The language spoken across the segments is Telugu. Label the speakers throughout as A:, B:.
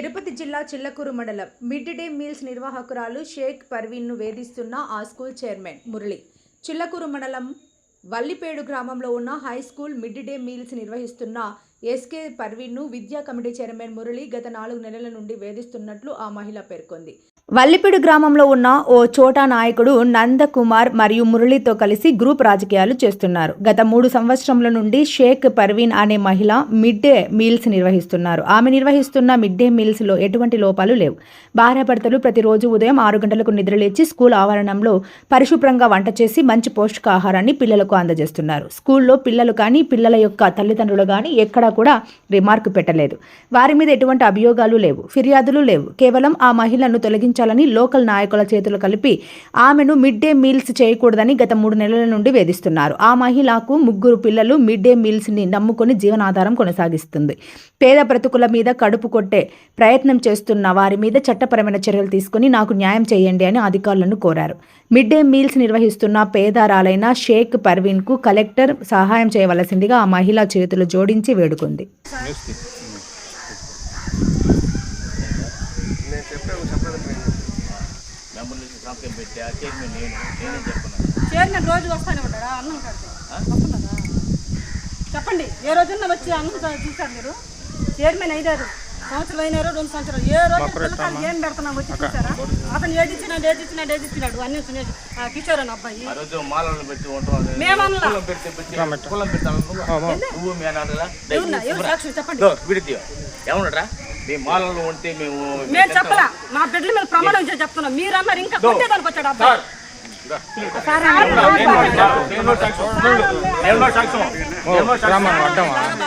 A: తిరుపతి జిల్లా చిల్లకూరు మండలం మిడ్ డే మీల్స్ నిర్వాహకురాలు షేక్ పర్వీన్ను వేధిస్తున్న ఆ స్కూల్ చైర్మన్ మురళి. చిల్లకూరు మండలం వల్లిపేడు గ్రామంలో ఉన్న high school mid day meals నిర్వహిస్తున్న ఎస్కే పర్వీన్ను విద్యా కమిటీ చైర్మన్ మురళి గత నాలుగు నెలల నుండి వేధిస్తున్నట్లు ఆ మహిళ పేర్కొంది. వల్లిపేడు గ్రామంలో ఉన్న ఓ చోటా నాయకుడు నందకుమార్ మరియు మురళితో కలిసి గ్రూప్ రాజకీయాలు చేస్తున్నారు. గత మూడు సంవత్సరముల నుండి షేక్ పర్వీన్ అనే మహిళ మిడ్ డే మీల్స్ నిర్వహిస్తున్నారు. ఆమె నిర్వహిస్తున్న మిడ్ డే మీల్స్లో ఎటువంటి లోపాలు లేవు. భార్యాభర్తలు ప్రతిరోజు ఉదయం ఆరు గంటలకు నిద్రలేచి స్కూల్ ఆవరణంలో పరిశుభ్రంగా వంట చేసి మంచి పౌష్టికాహారాన్ని పిల్లలకు అందజేస్తున్నారు. స్కూల్లో పిల్లలు కానీ పిల్లల యొక్క తల్లిదండ్రులు కానీ ఎక్కడా కూడా రిమార్క్ పెట్టలేదు. వారి మీద ఎటువంటి అభియోగాలు లేవు. ఫిర్యాదులు లేవు. కేవలం ఆ మహిళను తొలగించాలని లోకల్ నాయకుల చేతులు కలిపి ఆమెను మిడ్ డే మీల్స్ చేయకూడదని గత మూడు నెలల నుండి వేధిస్తున్నారు. ఆ మహిళకు ముగ్గురు పిల్లలు మిడ్ డే మీల్స్ని నమ్ముకొని జీవనాధారం కొనసాగిస్తుంది. పేద బ్రతుకుల మీద కడుపు కొట్టే ప్రయత్నం చేస్తున్న వారి మీద చట్టపరమైన చర్యలు తీసుకుని నాకు న్యాయం చేయండి అని అధికారులను కోరారు. మిడ్ డే మీల్స్ నిర్వహిస్తున్న పేదారాలైన షేక్ పర్వీన్కు కలెక్టర్ సహాయం చేయవలసిందిగా ఆ మహిళ చేతులు జోడించి వేడుకుంది
B: నేను చెప్పాను చెప్పలేదు
C: మెంబర్లు సంతకం పెట్టి ఆ చైర్మన్ నేను నేనే చెప్పున్నాను
D: చైర్మన్ రోజు వస్తానే ఉంటాడా అన్నం కడితే? వస్తున్నారా చెప్పండి ఏ రోజున్నా వచ్చి అన్నం చూ- చూశారు మీరు? చైర్మన్ అయినారు సంవత్సరం అయినారు రెండు సంవత్సరాలు. ఏ రోజు పిల్లకాయలు ఏం పెడుతున్నాం వచ్చి చూసారా అతను ఏడిచ్చినాడు ఏడిచ్చినాడు ఏడిచ్చినాడు అన్ని సునేష్ ఆ కిషోర్ అని అబ్బాయి.
C: ఆ రోజు మాలలు పెట్టి ఉంటాం
D: మేమన్నా. చెప్పండి.
C: ఏమన్నారా మీ మాలలు ఉంటే మేము
D: మేము చెప్పలా. మా బిడ్డల మీద ప్రమాణం చేసి చెప్తున్నాం. మీరు అన్నారు ఇంకా కొట్టేదానికి వచ్చాడు అబ్బాయి.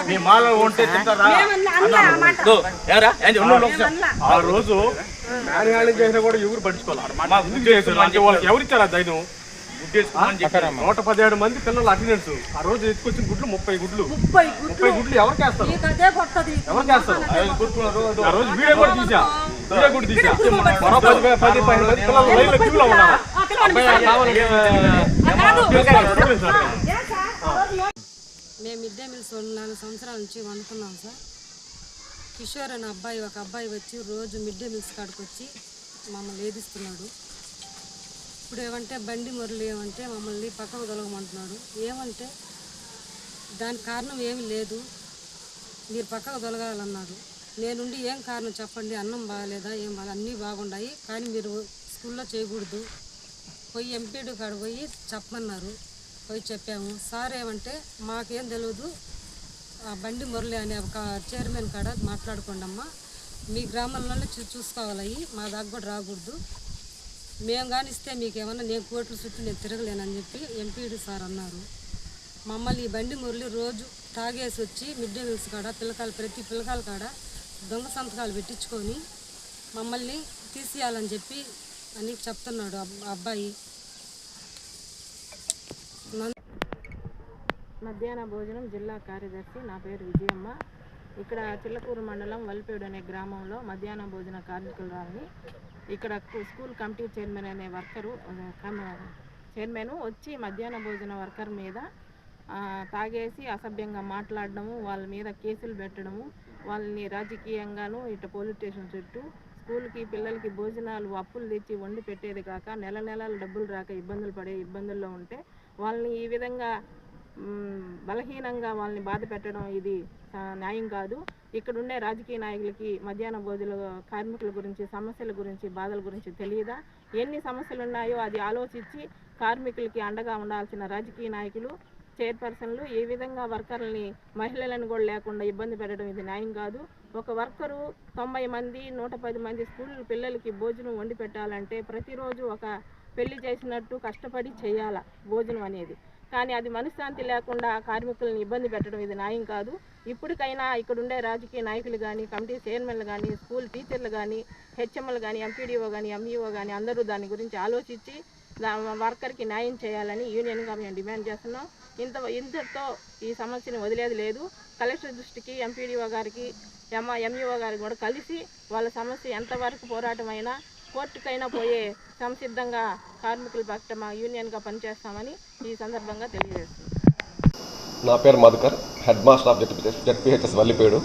C: మీ ఉంటే తింటారా?
D: ఆ
B: రోజు హ్యాండింగ్ చేసినా కూడా ఎవరు పట్టించుకోవాలి? మా ముందు ఎవరు. నూట పదిహేడు మంది పిల్లలు అటెండెన్స్. ఆ రోజు ఎత్తుకొచ్చిన గుడ్లు ముప్పై గుడ్లు.
D: ముప్పై గుడ్లు.
B: ఆ రోజు వీడియో కూడా తీసా. వీడియో కూడా తీసా. పది పది మంది పిల్లలు లైన్ క్యూలో ఉన్నారు.
D: ఆ కాదు.
B: చూడండి సార్?
E: మేము మిడ్ డే మీల్స్ నాలుగు సంవత్సరాల నుంచి వండుకున్నాం సార్. కిషోర్ అనే అబ్బాయి ఒక అబ్బాయి వచ్చి రోజు మిడ్ డే మీల్స్ కాడికి వచ్చి మమ్మల్ని వేధిస్తున్నాడు. ఇప్పుడు ఏమంటే బండి మురళి ఏమంటే మమ్మల్ని పక్కకు తొలగమంటున్నాడు. ఏమంటే దానికి కారణం ఏమి లేదు. మీరు పక్కకు తొలగాలన్నారు నేనుండి ఏం కారణం చెప్పండి అన్నం బాగాలేదా ఏం బాగా అన్నీ బాగున్నాయి కానీ మీరు స్కూల్లో చేయకూడదు. పోయి ఎంపీడు కాడ పోయి చెప్పమన్నారు. పోయి చెప్పాము. సార్ ఏమంటే మాకేం తెలియదు ఆ బండి మురళి అనే ఒక చైర్మన్ కాడ మాట్లాడుకోండి అమ్మా మీ గ్రామంలోనే చూ చూసుకోవాలి. మా దాకా కూడా రాకూడదు. మేము కానీ ఇస్తే మీకు ఏమన్నా నేను కోట్లు చుట్టూ నేను తిరగలేనని చెప్పి ఎంపీడి సార్ అన్నారు. మమ్మల్ని ఈ బండి మురళి రోజు తాగేసి వచ్చి మిడ్ డే మీల్స్ కాడ పిల్లకాయలు ప్రతి పిల్లకాయల కాడ దొంగ సంతకాలు పెట్టించుకొని మమ్మల్ని తీసేయాలని చెప్పి అని చెప్తున్నాడు అబ్బాయి.
F: మధ్యాహ్న భోజనం జిల్లా కార్యదర్శి నా పేరు విజయమ్మ. ఇక్కడ చిల్లకూరు మండలం వల్పేడు అనే గ్రామంలో మధ్యాహ్న భోజన కార్మికురాలని ఇక్కడ స్కూల్ కమిటీ చైర్మన్ అనే వర్కరు చైర్మన్ వచ్చి మధ్యాహ్న భోజన వర్కర్ మీద తాగేసి అసభ్యంగా మాట్లాడడము వాళ్ళ మీద కేసులు పెట్టడము వాళ్ళని రాజకీయంగాను ఇటు పోలీస్ స్టేషన్ చుట్టూ స్కూల్కి పిల్లలకి భోజనాలు అప్పులు తెచ్చి వండి పెట్టేది కాక నెల నెలలు డబ్బులు రాక ఇబ్బందులు పడే ఇబ్బందుల్లో ఉంటే వాళ్ళని ఈ విధంగా బలహీనంగా వాళ్ళని బాధ పెట్టడం ఇది న్యాయం కాదు. ఇక్కడ ఉండే రాజకీయ నాయకులకి మధ్యాహ్న భోజన కార్మికుల గురించి సమస్యల గురించి బాధల గురించి తెలియదా? ఎన్ని సమస్యలు ఉన్నాయో అది ఆలోచించి కార్మికులకి అండగా ఉండాల్సిన రాజకీయ నాయకులు చైర్పర్సన్లు ఈ విధంగా వర్కర్లని మహిళలను కూడా లేకుండా ఇబ్బంది పెట్టడం ఇది న్యాయం కాదు. ఒక వర్కరు తొంభై మంది నూట పది మంది స్కూల్ పిల్లలకి భోజనం వండి పెట్టాలంటే ప్రతిరోజు ఒక పెళ్ళి చేసినట్టు కష్టపడి చేయాల భోజనం అనేది. కానీ అది మనశ్శాంతి లేకుండా కార్మికులను ఇబ్బంది పెట్టడం ఇది న్యాయం కాదు. ఇప్పటికైనా ఇక్కడ ఉండే రాజకీయ నాయకులు కానీ కమిటీ చైర్మన్లు కానీ స్కూల్ టీచర్లు కానీ హెచ్ఎంఎల్ కానీ ఎంపీడీఓ కానీ ఎంఈఓ కానీ అందరూ దాని గురించి ఆలోచించి వర్కర్కి న్యాయం చేయాలని యూనియన్గా మేము డిమాండ్ చేస్తున్నాం. ఇంత ఇంతటితో ఈ సమస్యను వదిలేది లేదు. కలెక్టర్ దృష్టికి ఎంపీడీఓ గారికి ఎంఈఓ గారికి కూడా కలిసి వాళ్ళ సమస్య ఎంతవరకు పోరాటమైనా కోర్టుకైనా పోయే సంసిద్ధంగా కార్మికుల పక్ష మా యూనియన్గా పనిచేస్తామని ఈ సందర్భంగా తెలియజేస్తుంది.
G: నా పేరు Madhukar head master of ZPHS ZPHS Vallipedu.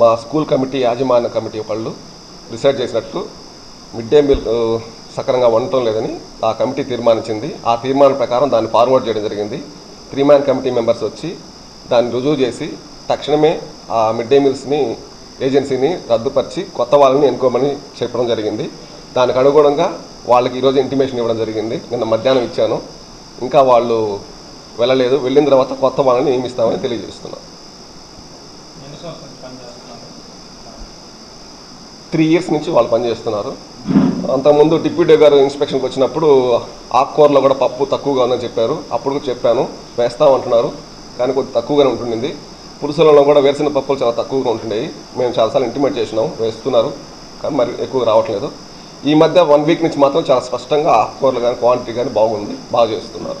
G: మా స్కూల్ కమిటీ యాజమాన్య కమిటీ ఒకళ్ళు డిసైడ్ చేసినట్లు మిడ్ డే మీల్ సక్రంగా సక్రమంగా ఉండటం లేదని ఆ కమిటీ తీర్మానించింది. ఆ తీర్మానం ప్రకారం దాన్ని ఫార్వర్డ్ చేయడం జరిగింది. త్రీ మ్యాన్ కమిటీ మెంబర్స్ వచ్చి దాన్ని రుజువు చేసి తక్షణమే ఆ మిడ్ డే మీల్స్ని ఏజెన్సీని రద్దుపరిచి కొత్త వాళ్ళని ఎన్నుకోమని చెప్పడం జరిగింది. దానికి అనుగుణంగా వాళ్ళకి ఈరోజు ఇంటిమేషన్ ఇవ్వడం జరిగింది. నిన్న మధ్యాహ్నం ఇచ్చాను. ఇంకా వాళ్ళు వెళ్ళలేదు. వెళ్ళిన తర్వాత కొత్త వాళ్ళని నియమిస్తామని తెలియజేస్తున్నాం. త్రీ ఇయర్స్ నుంచి వాళ్ళు పనిచేస్తున్నారు అంతకుముందు డిప్యూటీ గారు ఇన్స్పెక్షన్కి వచ్చినప్పుడు ఆకుకూరలో కూడా పప్పు తక్కువగా ఉందని చెప్పారు. అప్పుడు చెప్పాను. వేస్తామంటున్నారు. కానీ కొద్ది తక్కువగానే ఉంటుండింది. పురుషులలో కూడా వేరుసిన పప్పులు చాలా తక్కువగా ఉంటున్నాయి. మేము చాలాసార్లు ఇంటిమేట్ చేసినాం వేస్తున్నారు కానీ మరి ఎక్కువగా రావట్లేదు. ఈ మధ్య వన్ వీక్ నుంచి మాత్రం చాలా స్పష్టంగా ఆకుకూరలు కానీ క్వాంటిటీ కానీ బాగుంది బాగా చేస్తున్నారు.